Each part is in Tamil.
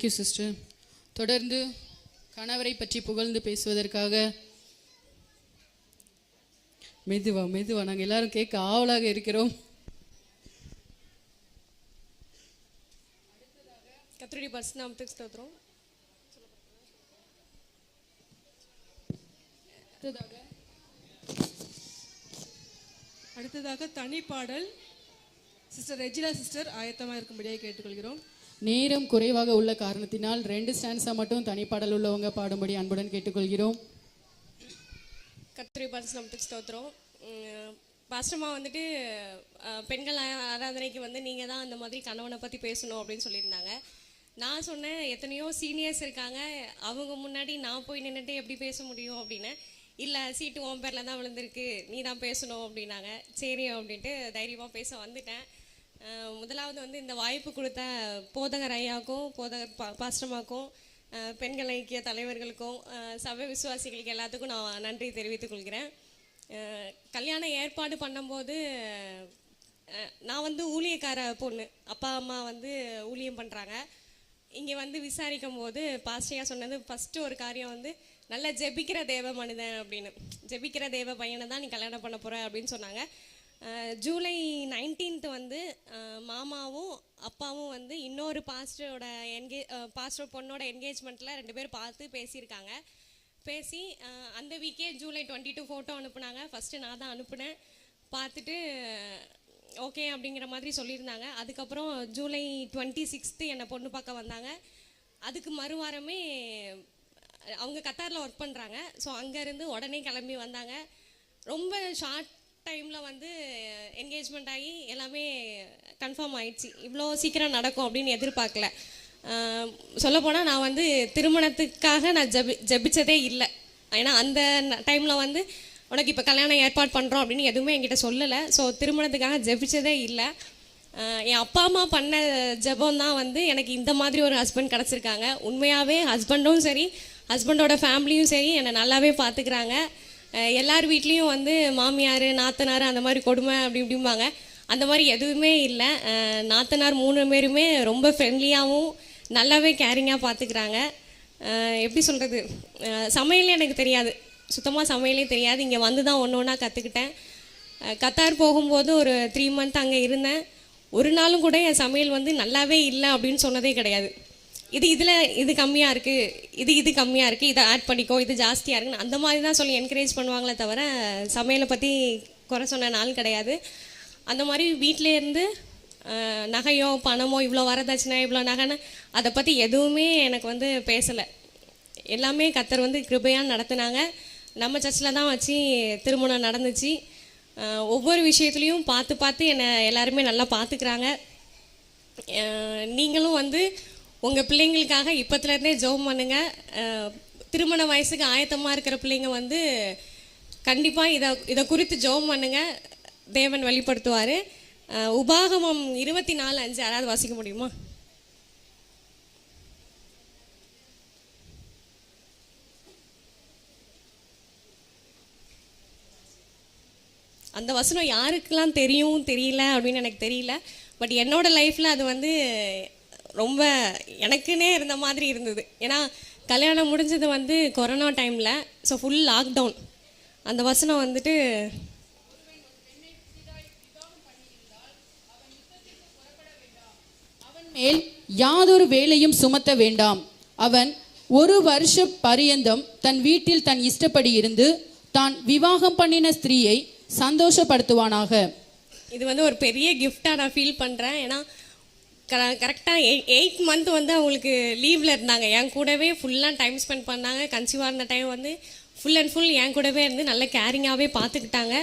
தேங்க்யூ சிஸ்டர் தொடர்ந்து கணவரை பற்றி புகழ்ந்து பேசுவதற்காக மெதுவா மெதுவா நாங்கள் எல்லாரும் கேட்க ஆவலாக இருக்கிறோம். கத்திரி பஸ் நாம் ஸ்தோத்திரம். அடுத்ததாக தனி பாடல் சிஸ்டர் ரெஜிலா சிஸ்டர் ஆயத்தமாக இருக்கும்படியாக கேட்டுக்கொள்கிறோம். நேரம் குறைவாக உள்ள காரணத்தினால் ரெண்டு ஸ்டான்ஸா மட்டும் தனிப்பாடல் உள்ளவங்க பாடும்படி அன்புடன் கேட்டுக்கொள்கிறோம். கத்தருடைய பரிசுநாமத்துக்கு ஸ்தோத்திரம். உம், வந்துட்டு பெண்கள் ஆராதனைக்கு வந்து நீங்கள் தான் அந்த மாதிரி கணவனை பற்றி பேசணும் அப்படின்னு சொல்லியிருந்தாங்க. நான் சொன்னேன் எத்தனையோ சீனியர்ஸ் இருக்காங்க அவங்க முன்னாடி நான் போய் நின்றுட்டு எப்படி பேச முடியும் அப்படின்னு. இல்லை சீட்டு உன் பேரில் தான் விழுந்திருக்கு நீ தான் பேசணும் அப்படின்னாங்க. சரி அப்படின்ட்டு தைரியமாக பேச வந்துட்டேன். முதலாவது வந்து இந்த வாய்ப்பு கொடுத்த போதகர் ஐயாவுக்கும் போதகர் பா பாஸ்டமாக்கும் பெண்கள் ஐக்கிய தலைவர்களுக்கும் சபை விசுவாசிகளுக்கு எல்லாத்துக்கும் நான் நன்றி தெரிவித்துக் கொள்கிறேன். கல்யாணம் ஏற்பாடு பண்ணும்போது நான் வந்து ஊழியக்கார பொண்ணு. அப்பா அம்மா வந்து ஊழியம் பண்ணுறாங்க இங்கே வந்து விசாரிக்கும் போது பாஸ்டியா சொன்னது ஃபஸ்ட்டு ஒரு காரியம் வந்து நல்லா ஜெபிக்கிற தேவ மனிதன் அப்படின்னு. ஜெபிக்கிற தேவ பையனை தான் நீ கல்யாணம் பண்ண போகிற அப்படின்னு சொன்னாங்க. ஜூலை நைன்டீன்த் வந்து மாமாவும் அப்பாவும் வந்து இன்னொரு பாஸ்டரோட என்கே பாஸ்டர் பொண்ணோட என்கேஜ்மெண்ட்டில் ரெண்டு பேரும் பார்த்து பேசியிருக்காங்க. பேசி அந்த வீக்கே ஜூலை டுவெண்ட்டி டூ ஃபோட்டோ அனுப்புனாங்க. ஃபஸ்ட்டு நான் தான் அனுப்புனேன். பார்த்துட்டு ஓகே அப்படிங்கிற மாதிரி சொல்லியிருந்தாங்க. அதுக்கப்புறம் ஜூலை டுவெண்ட்டி சிக்ஸ்த்து என்னை பொண்ணு பார்க்க வந்தாங்க. அதுக்கு மறுவாரமே அவங்க கத்தாரில் ஒர்க் பண்ணுறாங்க ஸோ அங்கேருந்து உடனே கிளம்பி வந்தாங்க. ரொம்ப ஷார்ட் டைமில் வந்து என்கேஜ்மெண்ட் ஆகி எல்லாமே கன்ஃபார்ம் ஆயிடுச்சு. இவ்வளோ சீக்கிரம் நடக்கும் அப்படின்னு எதிர்பார்க்கல. சொல்லப்போனால் நான் வந்து திருமணத்துக்காக நான் ஜபி ஜபிச்சதே இல்லை. ஏன்னா அந்த டைமில் வந்து உனக்கு இப்போ கல்யாணம் ஏற்பாடு பண்ணுறோம் அப்படின்னு எதுவுமே என்கிட்ட சொல்லலை. ஸோ திருமணத்துக்காக ஜெபிச்சதே இல்லை. என் அப்பா அம்மா பண்ண ஜெபம் தான் வந்து எனக்கு இந்த மாதிரி ஒரு ஹஸ்பண்ட் கிடச்சிருக்காங்க. உண்மையாகவே ஹஸ்பண்டும் சரி ஹஸ்பண்டோட ஃபேமிலியும் சரி என்னை நல்லாவே பார்த்துக்கிறாங்க. எல்லார் வீட்லேயும் வந்து மாமியார் நாத்தனார் அந்த மாதிரி கொடுமை அப்படி இப்படிம்பாங்க. அந்த மாதிரி எதுவுமே இல்லை. நாத்தனார் மூணு பேருமே ரொம்ப ஃப்ரெண்ட்லியாகவும் நல்லாவே கேரிங்காக பார்த்துக்கிறாங்க எப்படி சொல்கிறது சமையல் எனக்கு தெரியாது. சுத்தமாக சமையலே தெரியாது. இங்கே வந்து தான் ஒன்று ஒன்றா கற்றுக்கிட்டேன் கத்தார் போகும்போது ஒரு த்ரீ மந்த் அங்கே இருந்தேன். ஒரு நாளும் கூட என் சமையல் வந்து நல்லாவே இல்லை அப்படின்னு சொன்னதே கிடையாது. இது இதில் இது கம்மியாக இருக்குது இது இது கம்மியாக இருக்குது இதை ஆட் பண்ணிக்கோ இது ஜாஸ்தியாக இருக்குன்னு அந்த மாதிரி தான் சொல்லி என்கரேஜ் பண்ணுவாங்களே தவிர சமையலை பற்றி குறை சொன்ன நாள் கிடையாது. அந்த மாதிரி வீட்டிலேருந்து நகையோ பணமோ இவ்வளோ வரதட்சணை இவ்வளோ நகைன்னு அதை பற்றி எதுவுமே எனக்கு வந்து பேசலை. எல்லாமே கத்தர் வந்து கிருபையாக நடத்துனாங்க. நம்ம சர்ச்சில் தான் வச்சு திருமணம் நடந்துச்சு. ஒவ்வொரு விஷயத்துலையும் பார்த்து பார்த்து என்னை எல்லாருமே நல்லா பார்த்துக்கிறாங்க. நீங்களும் வந்து உங்கள் பிள்ளைங்களுக்காக இப்போத்துலேருந்தே ஜோம் பண்ணுங்க. திருமண வயசுக்கு ஆயத்தமாக இருக்கிற பிள்ளைங்க வந்து கண்டிப்பாக இதை இதை குறித்து ஜோம் பண்ணுங்க. தேவன் வெளிப்படுத்துவார் உபாகமம் இருபத்தி நாலு அஞ்சு. யாராவது வாசிக்க முடியுமா? அந்த வசனம் யாருக்கெல்லாம் தெரியும் தெரியல அப்படின்னு எனக்கு தெரியல. பட் என்னோட லைஃப்பில் அது வந்து ரொம்ப எனக்குன்னே இருந்த மாதிரி இருந்தது. ஏன்னா கல்யாணம் முடிஞ்சது வந்து கொரோனா டைமில் ஸோ ஃபுல் லாக்டவுன் அந்த வசனம் வந்துட்டு மேல் யாதொரு வேலையும் சுமத்த வேண்டாம். அவன் ஒரு வருஷ பரியந்தம் தன் வீட்டில் தன் இஷ்டப்படி இருந்து தான் விவாகம் பண்ணின ஸ்திரீயை சந்தோஷப்படுத்துவானாக. இது வந்து ஒரு பெரிய கிஃப்டாக நான் ஃபீல் பண்ணுறேன் ஏன்னா கரெக்டாக எயிட் எயிட் மந்த் வந்து அவங்களுக்கு லீவில் இருந்தாங்க. என் கூடவே ஃபுல்லாக டைம் ஸ்பெண்ட் பண்ணாங்க. கன்சீவாக இருந்த டைம் வந்து ஃபுல் அண்ட் ஃபுல் என் கூடவே இருந்து நல்ல கேரிங்காகவே பார்த்துக்கிட்டாங்க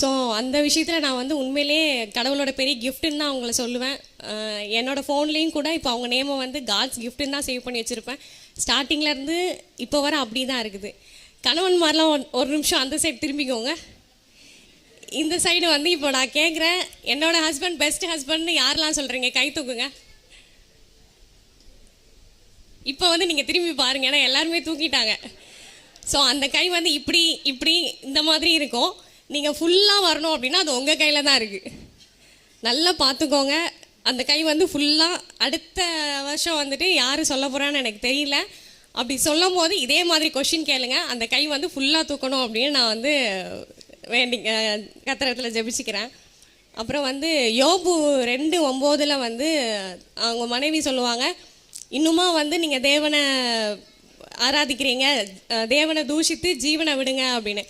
ஸோ அந்த விஷயத்தில் நான் வந்து உண்மையிலே கடவுளோட பெரிய கிஃப்ட்டுன்னு தான் அவங்கள சொல்லுவேன். என்னோடய என்னோட ஃபோன்லேயும் கூட இப்போ அவங்க நேமை வந்து காட்ஸ் கிஃப்ட்டுன்னு தான் சேவ் பண்ணி வச்சுருப்பேன். ஸ்டார்டிங்லேருந்து இப்போ வர அப்படி தான் இருக்குது. கணவன் மாதிரிலாம் ஒரு- ஒரு நிமிஷம் அந்த சைடு திரும்பிக்கோங்க. இந்த சைடு வந்து இப்போ நான் கேட்குறேன் என்னோட ஹஸ்பண்ட் பெஸ்ட் ஹஸ்பண்ட்னு யாரெல்லாம் சொல்கிறீங்க கை தூக்குங்க. இப்போ வந்து நீங்கள் திரும்பி பாருங்க. ஏன்னா எல்லாருமே தூக்கிட்டாங்க. ஸோ அந்த கை வந்து இப்படி இப்படி இந்த மாதிரி இருக்கும். நீங்கள் ஃபுல்லாக வரணும் அப்படின்னா அது உங்கள் கையில் தான் இருக்குது நல்லா பார்த்துக்கோங்க. அந்த கை வந்து ஃபுல்லாக அடுத்த வருஷம் வந்துட்டு யார் சொல்ல போகிறான்னு எனக்கு தெரியல. அப்படி சொல்லும் போது இதே மாதிரி கொஷின் கேளுங்க. அந்த கை வந்து ஃபுல்லாக தூக்கணும் அப்படின்னு நான் வந்து வேண்டி கத்திரத்தில் ஜெபிச்சுக்கிறேன். அப்புறம் வந்து யோபு ரெண்டு ஒம்போதில் வந்து அவங்க மனைவி சொல்லுவாங்க இன்னுமா வந்து நீங்கள் தேவனை ஆராதிக்கிறீங்க தேவனை தூஷித்து ஜீவனை விடுங்க அப்படின்னு.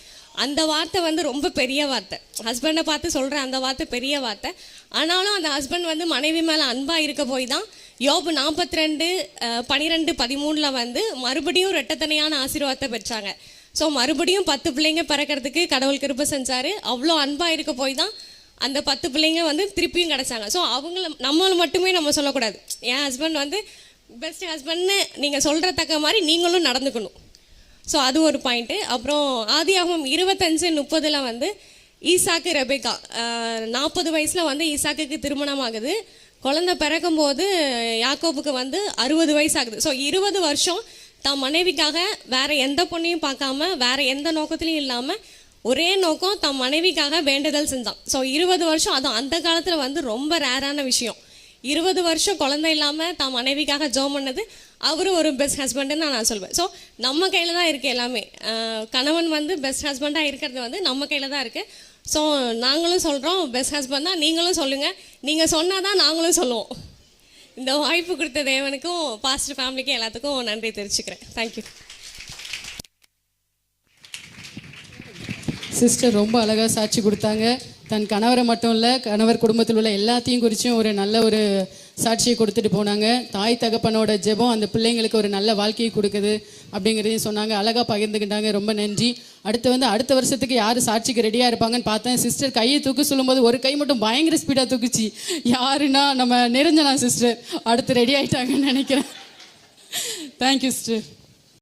அந்த வார்த்தை வந்து ரொம்ப பெரிய வார்த்தை. ஹஸ்பண்டை பார்த்து சொல்கிற அந்த வார்த்தை பெரிய வார்த்தை. ஆனாலும் அந்த ஹஸ்பண்ட் வந்து மனைவி மேலே அன்பாக இருக்க போய் தான் யோபு நாற்பத்தி ரெண்டு பனிரெண்டு பதிமூணில் வந்து மறுபடியும் ரெட்டத்தனையான ஆசீர்வாதத்தை பெற்றாங்க. ஸோ மறுபடியும் பத்து பிள்ளைங்க பிறக்கிறதுக்கு கடவுள் கிருப்ப செஞ்சார். அவ்வளோ அன்பாக இருக்க போய் தான் அந்த பத்து பிள்ளைங்க வந்து திருப்பியும் கிடைச்சாங்க. ஸோ அவங்கள நம்மளை மட்டுமே நம்ம சொல்லக்கூடாது. என் ஹஸ்பண்ட் வந்து பெஸ்ட் ஹஸ்பண்ட்னு நீங்கள் சொல்கிற தக்க மாதிரி நீங்களும் நடந்துக்கணும். ஸோ அது ஒரு பாயிண்ட்டு அப்புறம் ஆதி ஆகும் இருபத்தஞ்சு முப்பதில் வந்து ஈசாக்கு ரெபேக்கா நாற்பது வயசில் வந்து ஈசாக்குக்கு திருமணம் ஆகுது. குழந்தை பிறக்கும்போது யாக்கோப்புக்கு வந்து அறுபது வயசு ஆகுது. ஸோ இருபது வருஷம் தான் மனைவிக்காக வேற எந்த பொண்ணையும் பார்க்காம வேற எந்த நோக்கத்திலையும் இல்லாமல் ஒரே நோக்கம் தன் மனைவிக்காக வேண்டுதல் செஞ்சான். ஸோ இருபது வருஷம் அதுவும் அந்த காலத்தில் வந்து ரொம்ப ரேரான விஷயம். இருபது வருஷம் குழந்தை இல்லாமல் தான் மனைவிக்காக ஜோம் பண்ணது அவரும் ஒரு பெஸ்ட் ஹஸ்பண்டுன்னு நான் சொல்வேன். ஸோ நம்ம கையில் தான் இருக்குது எல்லாமே. கணவன் வந்து பெஸ்ட் ஹஸ்பண்டாக இருக்கிறது வந்து நம்ம கையில் தான் இருக்குது ஸோ நாங்களும் சொல்கிறோம் பெஸ்ட் ஹஸ்பண்ட் தான் நீங்களும் சொல்லுங்கள் நீங்கள் சொன்னால் தான் நாங்களும் சொல்லுவோம். இந்த வாய்ப்பு கொடுத்த தேவனுக்கும் பாஸ்டர் ஃபேமிலிக்கும் எல்லாத்துக்கும் நன்றி தெரிவிச்சுக்கிறேன். தேங்க்யூ சிஸ்டர் ரொம்ப அழகாக சாட்சி கொடுத்தாங்க. தன் கணவரை மட்டும் இல்லை கணவர் குடும்பத்தில் உள்ள எல்லாத்தையும் குறித்தும் ஒரு நல்ல ஒரு சாட்சியை கொடுத்துட்டு போனாங்க. தாய் தகப்பனோட ஜெபம் அந்த பிள்ளைங்களுக்கு ஒரு நல்ல வாழ்க்கையை கொடுக்குது அப்படிங்கிறதையும் சொன்னாங்க. அழகாக பகிர்ந்துக்கிட்டாங்க ரொம்ப நன்றி. அடுத்து வந்து அடுத்த வருஷத்துக்கு யார் சாட்சிக்கு ரெடியாக இருப்பாங்கன்னு பார்த்தேன். சிஸ்டர் கையை தூக்க சொல்லும்போது ஒரு கை மட்டும் பயங்கர ஸ்பீடாக தூக்குச்சு. யாருன்னா நம்ம நிரஞ்சனா சிஸ்டர் அடுத்து ரெடி ஆகிட்டாங்கன்னு நினைக்கிறேன். Thank you sister